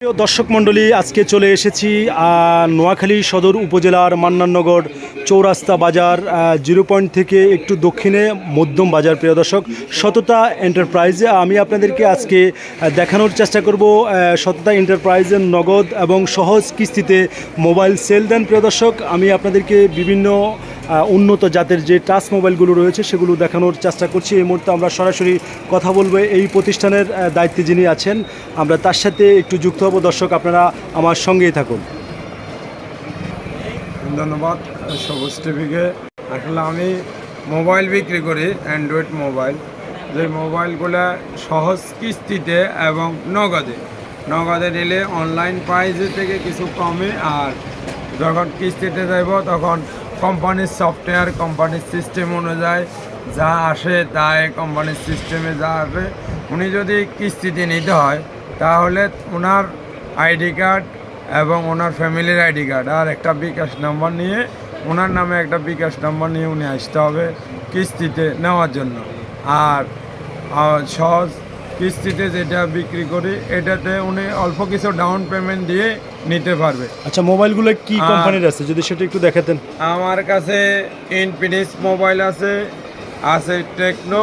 প্রিয় দর্শক মণ্ডলী, আজকে চলে এসেছি নোয়াখালী সদর উপজেলার মান্নাননগর চৌরাস্তা বাজার জিরো পয়েন্ট থেকে একটু দক্ষিণে মধ্যম বাজার। প্রিয় দর্শক, সততা এন্টারপ্রাইজে আমি আপনাদেরকে আজকে দেখানোর চেষ্টা করব সততা এন্টারপ্রাইজের নগদ এবং সহজ কিস্তিতে মোবাইল সেল দেন। প্রিয় দর্শক, আমি আপনাদেরকে বিভিন্ন উন্নত জাতের যে টাচ মোবাইলগুলো রয়েছে সেগুলো দেখানোর চেষ্টা করছি। এই মুহূর্তে আমরা সরাসরি কথা বলব এই প্রতিষ্ঠানের দায়িত্বে যিনি আছেন। আমরা তার সাথে একটু যুক্ত হব। দর্শক, আপনারা আমার সঙ্গেই থাকুন। ধন্যবাদ, সবুজ টিভিকে। আসলে আমি মোবাইল বিক্রি করি, অ্যান্ড্রয়েড মোবাইল। যে মোবাইলগুলো সহজ কিস্তিতে এবং নগদে নগদে নিলে অনলাইন প্রাইসের থেকে কিছু কমে আর যখন কিস্তিতে দেব তখন কোম্পানির সফটওয়্যার কোম্পানির সিস্টেম অনুযায়ী যা আসে তাই কোম্পানির সিস্টেমে যা আসে। উনি যদি কিস্তিতে নিতে হয়, তাহলে ওনার আইডি কার্ড এবং ওনার ফ্যামিলির আইডি কার্ড আর একটা বিকাশ নাম্বার নিয়ে, ওনার নামে একটা বিকাশ নাম্বার নিয়ে উনি আসতে হবে কিস্তিতে নেওয়ার জন্য। আর সহজ কিস্তিতে যেটা বিক্রি করি এটাতে উনি অল্প কিছু ডাউন পেমেন্ট দিয়ে নিতে পারবে। আচ্ছা মোবাইলগুলো কি কোম্পানির আছে? যদি সেটা একটু দেখাতেন। আমার কাছে ইনফিনিক্স মোবাইল আছে আছে টেকনো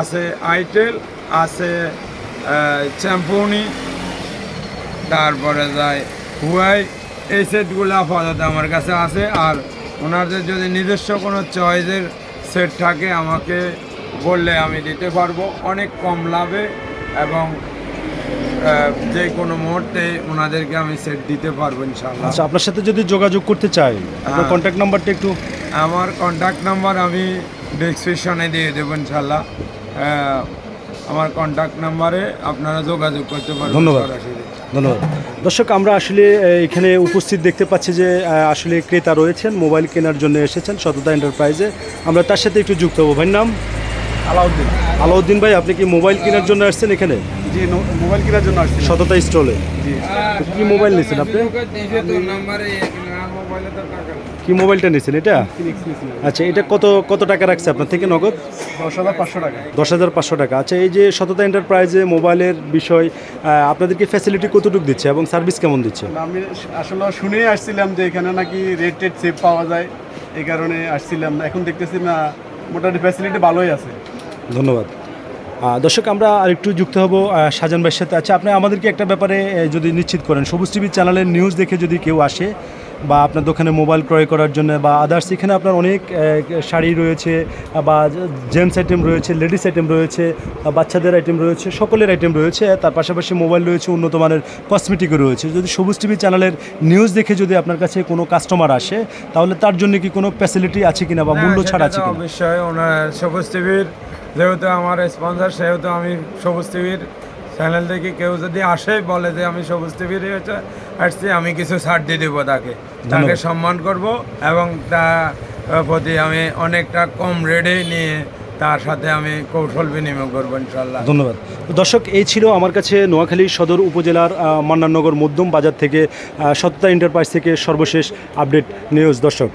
আছে আইটেল আছে চ্যাম্পুনি তারপরে যায় হুয়াই এই সেটগুলো আপাতত আমার কাছে আছে। আর ওনাদের যদি নিজস্ব কোনো চয়েসের সেট থাকে আমাকে বললে আমি দিতে পারব। অনেক কম লাভে এবং যে কোনো মুহূর্তে ওনাদেরকে আমি সেট দিতে পারব ইনশাল্লাহ আচ্ছা আপনার সাথে যদি যোগাযোগ করতে চাই আপনার। কন্ট্যাক্ট নাম্বারটা একটু আমার কন্ট্যাক্ট নাম্বার আমি ডিসক্রিপশনে দিয়ে দেবো ইনশাল্লাহ আমার কন্ট্যাক্ট নাম্বারে আপনারা যোগাযোগ করতে পারবেন ধন্যবাদ। ধন্যবাদ। দর্শক আমরা আসলে এখানে উপস্থিত দেখতে পাচ্ছি যে আসলে ক্রেতা রয়েছেন মোবাইল কেনার জন্য এসেছেন সততা এন্টারপ্রাইজে আমরা তার সাথে একটু যুক্ত হব। ভাইয়ের নাম? আলাউদ্দিন। আলাউদ্দিন ভাই আপনি কি মোবাইল কেনার জন্য আসছেন এখানে? জি মোবাইল কেনার জন্য আসছি। সততা স্টলে। জি। কি মোবাইল নিয়েছেন আপনি? কি মোবাইলটা নিয়েছেন এটা? আচ্ছা এটা কত কত টাকা রাখছে আপনার থেকে নগদ? দশ হাজার পাঁচশো টাকা। দশ হাজার পাঁচশো টাকা। আচ্ছা এই যে সততা এন্টারপ্রাইজে মোবাইলের বিষয় আপনাদেরকে ফ্যাসিলিটি কতটুকু দিচ্ছে এবং সার্ভিস কেমন দিচ্ছে? আমি আসলে শুনেই আসছিলাম যে এখানে নাকি রেট টেট সেভ পাওয়া যায়। এই কারণে আসছিলাম। এখন দেখতেছি না মোটামুটি ফ্যাসিলিটি ভালোই আছে। ধন্যবাদ। দর্শক আমরা আরেকটু যুক্ত হব শাহজাহান ভাইয়ের সাথে। আচ্ছা আপনি আমাদেরকে একটা ব্যাপারে যদি নিশ্চিত করেন সবুজ টিভি চ্যানেলের নিউজ দেখে যদি কেউ আসে বা আপনার দোকানে মোবাইল ক্রয় করার জন্য বা আদার্স এখানে আপনার অনেক শাড়ি রয়েছে বা জেন্টস আইটেম রয়েছে লেডিস আইটেম রয়েছে বাচ্চাদের আইটেম রয়েছে সকলের আইটেম রয়েছে তার পাশাপাশি মোবাইল রয়েছে উন্নত মানের কসমেটিকও রয়েছে। যদি সবুজ টিভি চ্যানেলের নিউজ দেখে যদি আপনার কাছে কোনো কাস্টমার আসে তাহলে তার জন্য কি কোনো ফ্যাসিলিটি আছে কিনা বা মূল্য ছাড় আছে কিনা? অবশ্যই ওনার সবুজ টিভির যেহেতু আমার স্পন্সর সেহেতু আমি সবুজ টিভির চ্যানেল থেকে কেউ যদি আসে বলে যে আমি সবুজ টিভির আসছি আমি কিছু ছাড় দিয়ে দেবো তাকে। তাকে সম্মান করব এবং তার প্রতি আমি অনেকটা কম রেটে নিয়ে তার সাথে আমি কৌশল বিনিময় করব ইনশাল্লাহ ধন্যবাদ। দর্শক এই ছিল আমার কাছে নোয়াখালী সদর উপজেলার আহ, মান্নাননগর মধ্যম বাজার থেকে সততা এন্টারপ্রাইজ থেকে সর্বশেষ আপডেট নিউজ দর্শক